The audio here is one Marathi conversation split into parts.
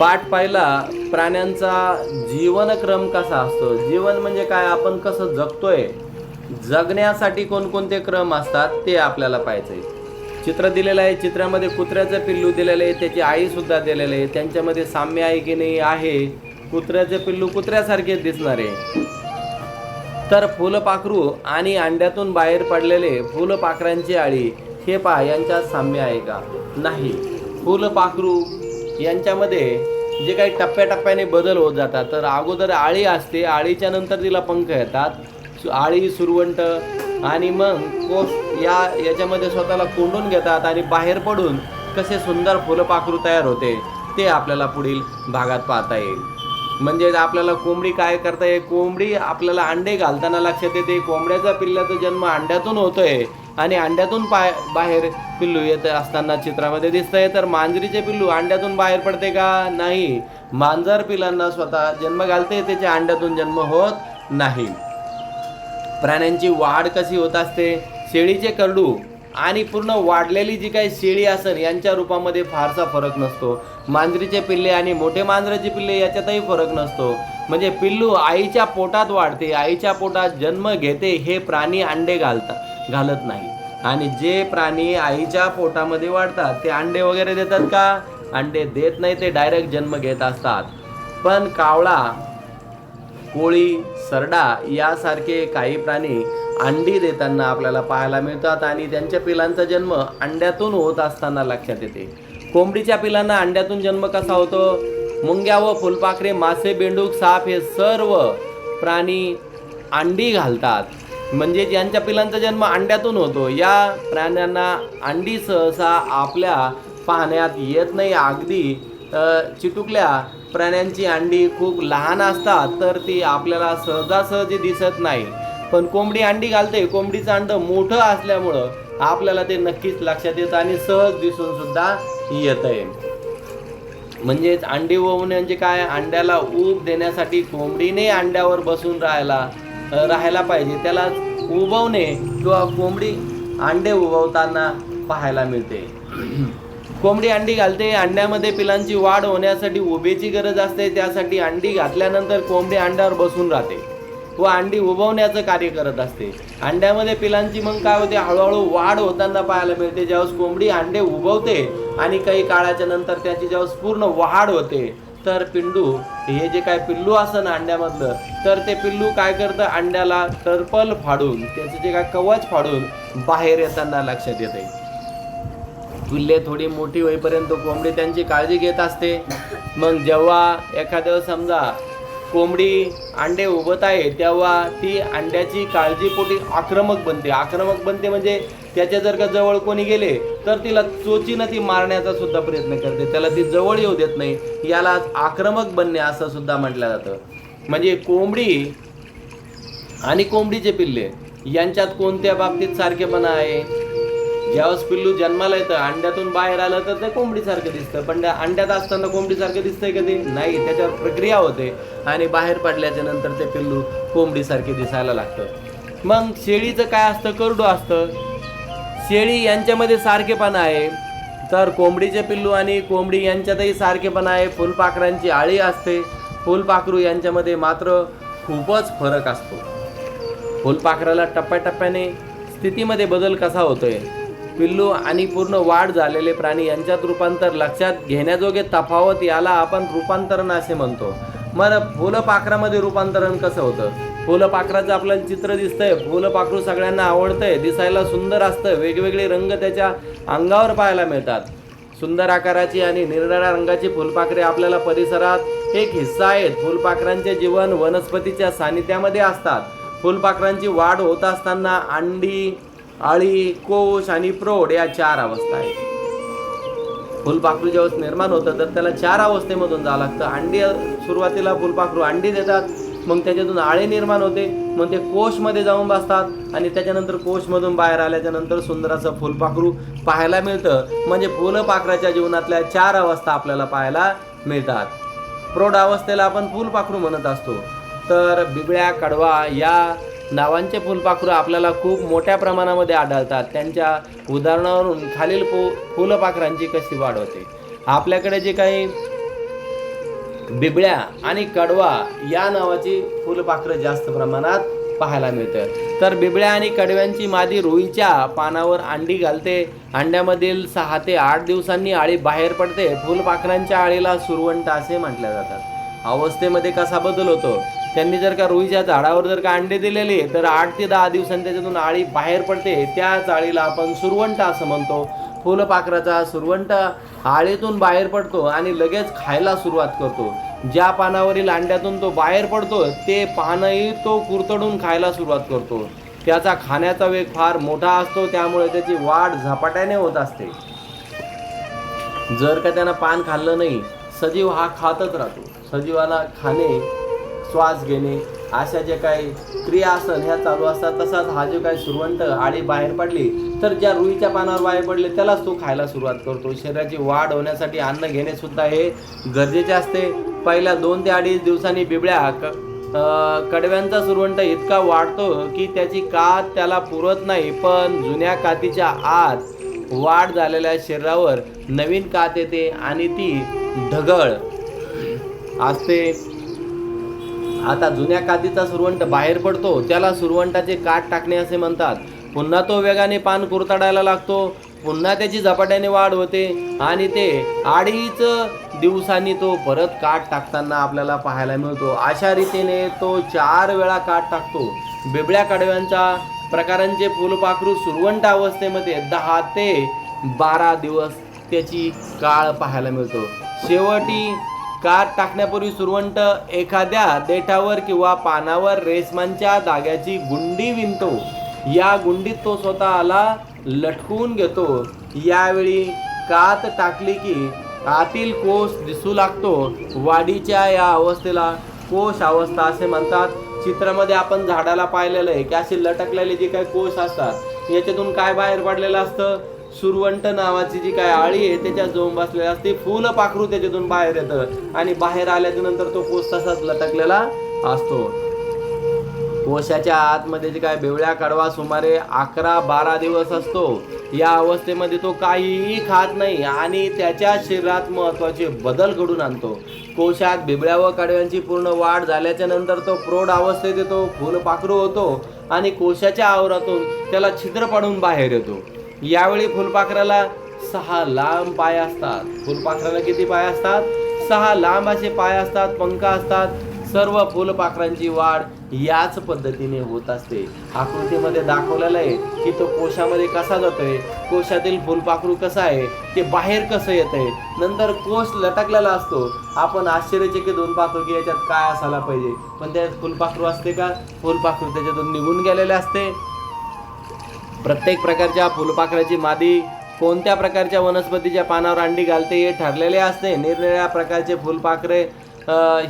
पाठ पाहिला प्राण्यांचा जीवनक्रम कसा असतो? जीवन म्हणजे काय? आपण कसं जगतोय? जगण्यासाठी कोणकोणते क्रम असतात ते आपल्याला पाहायचंय. चित्र दिलेलं आहे चित्रामध्ये कुत्र्याचं पिल्लू दिलेलं आहे त्याची आई सुद्धा दिलेलं आहे. त्यांच्यामध्ये साम्य आहे की नाही आहे कुत्र्याचे पिल्लू कुत्र्यासारखे दिसणार आहे. तर फुलपाखरू आणि अंड्यातून बाहेर पडलेले फुलपाखरांची आळी हे पहा यांच्यात साम्य आहे का? नाही. फुलपाखरू यांच्यामध्ये जे काही टप्प्याटप्प्याने बदल होत जातात. तर अगोदर आळी असते आळीच्या नंतर तिला पंख येतात. सु- आळी सुरवंट आणि मग कोस या याच्यामध्ये स्वतःला कोंडून घेतात आणि बाहेर पडून कसे सुंदर फुलपाखरू तयार होते ते आपल्याला पुढील भागात पाहता येईल. म्हणजे आपल्याला कोंबडी काय करता येईल? कोंबडी आपल्याला अंडे घालताना लक्षात येते. कोंबड्याचा पिल्लाचा जन्म अंड्यातून होतोय. आणि अंड्यातून पाय बाहेर पिल्लू येत असताना चित्रामध्ये दिसतंय. तर मांजरीचे पिल्लू अंड्यातून बाहेर पडते का? नाही. मांजर पिलांना स्वतः जन्म घालते. त्याच्या अंड्यातून जन्म होत नाही. प्राण्यांची वाढ कशी होत असते? शेळीचे करडू आणि पूर्ण वाढलेली जी काही शेळी असेल यांच्या रूपामध्ये फारसा फरक नसतो. मांजरीचे पिल्ले आणि मोठे मांजराचे पिल्ले याच्यातही फरक नसतो. म्हणजे पिल्लू आईच्या पोटात वाढते. आईच्या पोटात जन्म घेते हे प्राणी अंडे घालतात. घालत नाही. आणि जे प्राणी आईच्या पोटामध्ये वाढतात ते अंडे वगैरे देतात का? अंडे देत नाही ते डायरेक्ट जन्म घेत असतात. पण कावळा कोळी सरडा यासारखे काही प्राणी अंडी देताना आपल्याला पाहायला मिळतात आणि त्यांच्या पिलांचा जन्म अंड्यातून होत असताना लक्षात येते. कोंबडीच्या पिलांना अंड्यातून जन्म कसा होतो? मुंग्या व फुलपाखरे मासे बेंडूक साप हे सर्व प्राणी अंडी घालतात. म्हणजे ज्यांच्या पिलांचा जन्म अंड्यातून होतो. या प्राण्यांना अंडी सहसा आपल्या पाहण्यात येत नाही. अगदी चिटुकल्या प्राण्यांची अंडी खूप लहान असतात तर ती आपल्याला सहजासहजी दिसत नाही. पण कोंबडी अंडी घालते. कोंबडीचं अंड मोठं असल्यामुळं आपल्याला ते नक्कीच लक्षात येतं आणि सहज दिसून सुद्धा येत आहे म्हणजेच अंडी उबवणे म्हणजे काय? अंड्याला ऊब देण्यासाठी कोंबडीने अंड्यावर बसून राहायला राहायला पाहिजे. त्याला उबवणे किंवा कोंबडी अंडे उबवताना पाहायला मिळते. कोंबडी अंडी घालते. अंड्यामध्ये पिलांची वाढ होण्यासाठी उभेची गरज असते. त्यासाठी अंडी घातल्यानंतर कोंबडी अंड्यावर बसून राहते व अंडी उबवण्याचं कार्य करत असते. अंड्यामध्ये पिलांची मग काय होते? हळूहळू वाढ होताना पाहायला मिळते. ज्यावेळेस कोंबडी अंडे उबवते आणि काही काळाच्या नंतर त्याची ज्यावेळेस पूर्ण वाढ होते तर पिंडू हे जे काय पिल्लू असतं ना अंड्यामधलं तर ते पिल्लू काय करतं अंड्याला टर्पल फाडून त्याचं जे काय कवच फाडून बाहेर येताना लक्षात येते. पिल्ले थोडी मोठी होईपर्यंत कोंबडी त्यांची काळजी घेत असते. मग जेव्हा एखाद्या समजा कोंबडी अंडे उभत आहे तेव्हा ती अंड्याची काळजीपोटी आक्रमक बनते. आक्रमक बनते म्हणजे त्याच्या जर का जवळ कोणी गेले तर तिला चोचीनं ती मारण्याचा सुद्धा प्रयत्न करते. त्याला ती जवळ येऊ देत नाही. याला आक्रमक बनणे असं सुद्धा म्हटलं जातं. म्हणजे कोंबडी आणि कोंबडीचे पिल्ले यांच्यात कोणत्या बाबतीत सारखेपणा आहे? ज्यावेळेस पिल्लू जन्माला येतं अंड्यातून बाहेर आलं तर ते कोंबडीसारखं दिसतं. पण त्या अंड्यात असताना कोंबडीसारखं दिसतंय कधी नाही त्याच्यावर प्रक्रिया होते आणि बाहेर पडल्याच्या नंतर ते पिल्लू कोंबडीसारखे दिसायला लागतं. मग शेळीचं काय असतं? करडू असतं. शेळी यांच्यामध्ये सारखेपणा आहे. तर कोंबडीचे पिल्लू आणि कोंबडी यांच्यातही सारखेपणा आहे. फुलपाखरांची आळी असते. फुलपाखरू यांच्यामध्ये मात्र खूपच फरक असतो. फुलपाखराला टप्प्याटप्प्याने स्थितीमध्ये बदल कसा होतोय? पिल्लू आणि पूर्ण वाढ झालेले प्राणी यांच्यात रूपांतर लक्षात घेण्याजोगे तफावत याला आपण रूपांतरण असे म्हणतो. मग फुलपाखरामध्ये रूपांतरण कसं होतं? फुलपाखराचं आपल्याला चित्र दिसतंय. फुलपाखरू सगळ्यांना आवडतंय. दिसायला सुंदर असतं. वेगवेगळे रंग त्याच्या अंगावर पाहायला मिळतात. सुंदर आकाराची आणि निरनिळ्या रंगाची फुलपाखरे आपल्याला परिसरात एक हिस्सा आहेत. फुलपाखरांचे जीवन वनस्पतीच्या सानिध्यामध्ये असतात. फुलपाखरांची वाढ होत असताना अंडी आळी कोश आणि प्रौढ या चार अवस्था आहेत. फुलपाखरू ज्यावेळेस निर्माण होतं तर त्याला चार अवस्थेमधून जावं लागतं. अंडी सुरुवातीला फुलपाखरू अंडी देतात मग त्याच्यातून आळे निर्माण होते मग ते कोशमध्ये जाऊन बसतात आणि त्याच्यानंतर कोशमधून बाहेर आल्याच्यानंतर फुलपाखरू पाहायला मिळतं. म्हणजे फुलपाखराच्या जीवनातल्या चार अवस्था आपल्याला पाहायला मिळतात. प्रौढ अवस्थेला आपण फुलपाखरू म्हणत असतो. तर बिबळ्या कडवा या नावांचे फुलपाखरू आपल्याला खूप मोठ्या प्रमाणामध्ये आढळतात. त्यांच्या उदाहरणावरून खालील फु फुलपाखरांची कशी वाढ होते? आपल्याकडे जे काही बिबळ्या आणि कडवा या नावाची फुलपाखरं जास्त प्रमाणात पाहायला मिळतं तर बिबळ्या आणि कडव्यांची मादी रुईच्या पानावर अंडी घालते. अंड्यामधील सहा ते आठ दिवसांनी आळी बाहेर पडते. फुलपाखरांच्या आळीला सुरवंट असे म्हटल्या जातात. अवस्थेमध्ये कसा बदल होतो? त्यांनी जर का रुईच्या झाडावर जर का अंडे दिलेले तर आठ ते दहा दिवसांनी त्याच्यातून आळी बाहेर पडते. त्याच आळीला आपण सुरवंट असं म्हणतो. फुलपाखराचा सुरवंट आळीतून बाहेर पडतो आणि लगेच खायला सुरुवात करतो. ज्या पानावरील अंड्यातून तो बाहेर पडतो ते पानही तो कुरतडून खायला सुरुवात करतो. त्याचा खाण्याचा वेग फार मोठा असतो त्यामुळे त्याची वाढ झपाट्याने होत असते. जर का त्यानं पान खाल्लं नाही सजीव हा खातच राहतो. सजीवाला खाणे श्वास घेणे अशा जे काही क्रियासन ह्या चालू असतात तसाच हा जो काही सुरवंट आळी बाहेर पडली तर ज्या रुईच्या पानावर बाहेर पडले त्यालाच तो खायला सुरुवात करतो. शरीराची वाढ होण्यासाठी अन्न घेणे सुद्धा हे गरजेचे असते. पहिल्या दोन ते अडीच दिवसांनी बिबळ्या क कडव्यांचा सुरवंट इतका वाढतो की त्याची कात त्याला पुरत नाही पण जुन्या कातीच्या आत वाढ झालेल्या शरीरावर नवीन कात येते आणि ती ढगळ असते. आता जुन्या कातीचा सुरवंट बाहेर पडतो त्याला सुरवंटाचे काठ टाकणे असे म्हणतात. पुन्हा तो वेगाने पान कुरताडायला लागतो पुन्हा त्याची झपाट्याने वाढ होते आणि ते अडीच दिवसांनी तो परत काठ टाकताना आपल्याला पाहायला मिळतो. अशा रीतीने तो चार वेळा काठ टाकतो. बिबळ्या कडव्यांच्या प्रकारांचे फुलपाखरू सुरवंट अवस्थेमध्ये दहा ते बारा दिवस त्याची काळ पाहायला मिळतो. शेवटी कात टाकण्यापूर्वी सुरवंट एखाद्या देठावर किंवा पानावर रेसमांच्या धाग्याची गुंडी विणतो. या गुंडीत तो स्वतःला लटकवून घेतो. यावेळी कात टाकली की आतील कोश दिसू लागतो. वाढीच्या या अवस्थेला कोश अवस्था असे म्हणतात. चित्रामध्ये आपण झाडाला पाहिलेलं आहे की असे लटकलेले जे काही कोश असतात याच्यातून काय बाहेर पडलेलं असतं? सुरवंट नावाची जी काय आळी आहे त्याच्या जाऊन बसलेली असते. फुलं पाखरू त्याच्यातून बाहेर येतं. आणि बाहेर आल्याच्यानंतर तो कोश तसाच लटकलेला असतो. कोशाच्या आतमध्ये जे काय बेवळ्या कडवा सुमारे अकरा बारा दिवस असतो. या अवस्थेमध्ये तो काहीही खात नाही आणि त्याच्या शरीरात महत्त्वाचे बदल घडून आणतो. कोशात बिबळ्या व कडव्यांची पूर्ण वाढ झाल्याच्यानंतर तो प्रौढ अवस्थेत येतो फुलपाखरू होतो आणि कोशाच्या आवरातून त्याला छिद्र पाडून बाहेर येतो. यावेळी फुलपाखराला सहा लांब पाय असतात. फुलपाखराला किती पाय असतात? सहा लांब असे पाय असतात पंख असतात. सर्व फुलपाखरांची वाढ याच पद्धतीने होत असते. आकृतीमध्ये दाखवलेलं आहे की तो कोशामध्ये कसा जातोय कोशातील फुलपाखरू कसा आहे ते बाहेर कसं येत आहे नंतर कोश लटकलेला असतो. आपण आश्चर्यचकित होऊन पाहतो की याच्यात काय असायला पाहिजे. पण त्यात फुलपाखरू असते का? फुलपाखरू त्याच्यातून निघून गेलेले असते. प्रत्येक प्रकारच्या फुलपाखराची मादी कोणत्या प्रकारच्या वनस्पतीच्या पानावर अंडी घालते हे ठरलेले असते. निरनिराळ्या प्रकारचे फुलपाखरे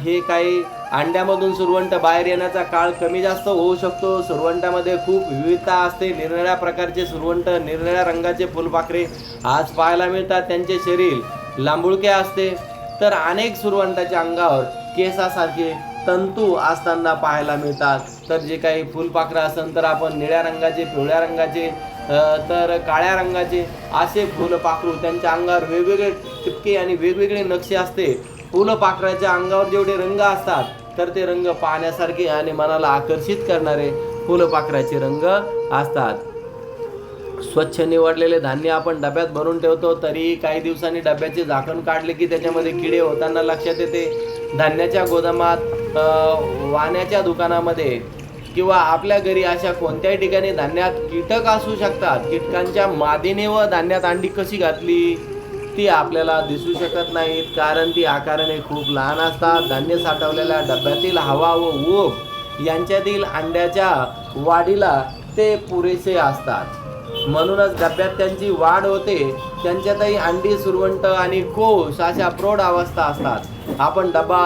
हे काही अंड्यामधून सुरवंट बाहेर येण्याचा काळ कमी जास्त होऊ शकतो. सुरवंटामध्ये खूप विविधता असते. निरनिळ्या प्रकारचे सुरवंट निरनिळ्या रंगाचे फुलपाखरे आज पाहायला मिळतात. त्यांचे शरीर लांबुळके असते. तर अनेक सुरवंटाच्या अंगावर केसासारखे तंतू असताना पाहायला मिळतात. तर जे काही फुलपाखरं असेल तर आपण निळ्या रंगाचे पिवळ्या रंगाचे तर काळ्या रंगाचे असे फुलपाखरू त्यांच्या अंगावर वेगवेगळे टिपके आणि वेगवेगळे नक्षे असते. फुलपाखराच्या अंगावर जेवढे रंग असतात तर ते रंग पाहण्यासारखे आणि मनाला आकर्षित करणारे फुलपाखराचे रंग असतात. स्वच्छ निवडलेले धान्य आपण डब्यात भरून ठेवतो तरीही काही दिवसांनी डब्याचे झाकण काढले की त्याच्यामध्ये किडे होताना लक्षात येते. धान्याच्या गोदामात वाण्याच्या दुकानामध्ये किंवा आपल्या घरी अशा कोणत्याही ठिकाणी धान्यात कीटक असू शकतात. कीटकांच्या मादीने व धान्यात अंडी कशी घातली ती आपल्याला दिसू शकत नाहीत. कारण ती आकाराने खूप लहान असतात. धान्य साठवलेल्या डब्यातील हवा व ऊब यांच्यातील अंड्याच्या वाढीला ते पुरेसे असतात. म्हणूनच डब्यात त्यांची वाढ होते. त्यांच्यातही अंडी सुरवंट आणि कोश अशा प्रौढ अवस्था असतात. आपण डबा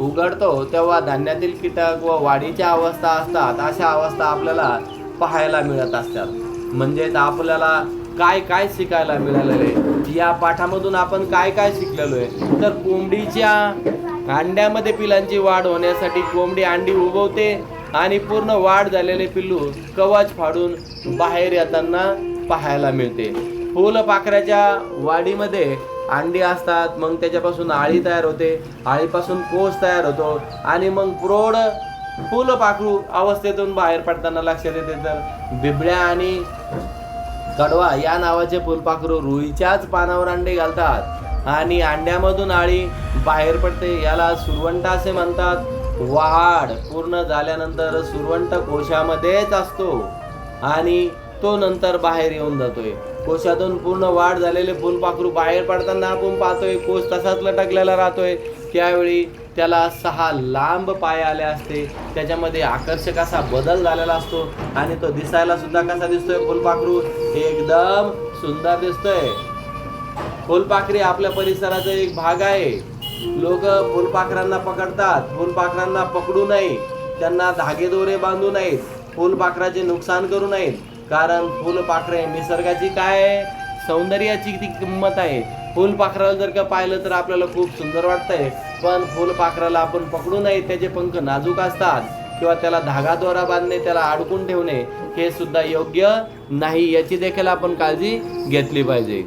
उघडतो तेव्हा धान्यातील कीटक व वाढीच्या अवस्था असतात अशा अवस्था आपल्याला पाहायला मिळत असतात. म्हणजेच आपल्याला काय काय शिकायला मिळालेलं आहे? या पाठामधून आपण काय काय शिकलेलो आहे? तर कोंबडीच्या अंड्यामध्ये पिलांची वाढ होण्यासाठी कोंबडी अंडी उगवते आणि पूर्ण वाढ झालेले पिल्लू कवच फाडून बाहेर येताना पाहायला मिळते. फुलपाखराच्या वाढीमध्ये अंडी असतात मग त्याच्यापासून आळी तयार होते. आळीपासून कोस तयार होतो. आणि मग प्रौढ फुलपाखरू अवस्थेतून बाहेर पडताना लक्षात येते. तर बिबड्या आणि कडवा या नावाचे फुलपाखरू रुईच्याच पानावर अंडे घालतात. आणि अंड्यामधून आळी बाहेर पडते याला सुरवंट असे म्हणतात. वाढ पूर्ण झाल्यानंतर सुरवंट कोशामध्येच असतो. आणि तो नंतर बाहेर येऊन जातोय. कोशातून पूर्ण वाढ झालेले फुलपाखरू बाहेर पडताना आपण पाहतोय कोश तसाच लटकलेला राहतोय. त्यावेळी त्याला सहा लांब पाय आले असते. त्याच्यामध्ये आकर्षक असा बदल झालेला असतो आणि तो दिसायला सुद्धा कसा दिसतोय फुलपाखरू? एकदम सुंदर दिसतोय. फुलपाखरी आपल्या परिसराचा एक भाग आहे. लोक फुलपाखरांना पकडतात. फुलपाखरांना पकडू नये. त्यांना धागेदोरे बांधू नयेत. फुलपाखराचे नुकसान करू नयेत. कारण फुलपाखरे निसर्गाची काय सौंदर्याची ती किंमत आहे. फुलपाखराला जर का पाहिलं तर आपल्याला खूप सुंदर वाटतंय. पण फुलपाखराला आपण पकडू नये त्याचे पंख नाजूक असतात. किंवा त्याला धागाद्वारा बांधणे त्याला अडकून ठेवणे हे सुद्धा योग्य नाही. याची देखील आपण काळजी घेतली पाहिजे.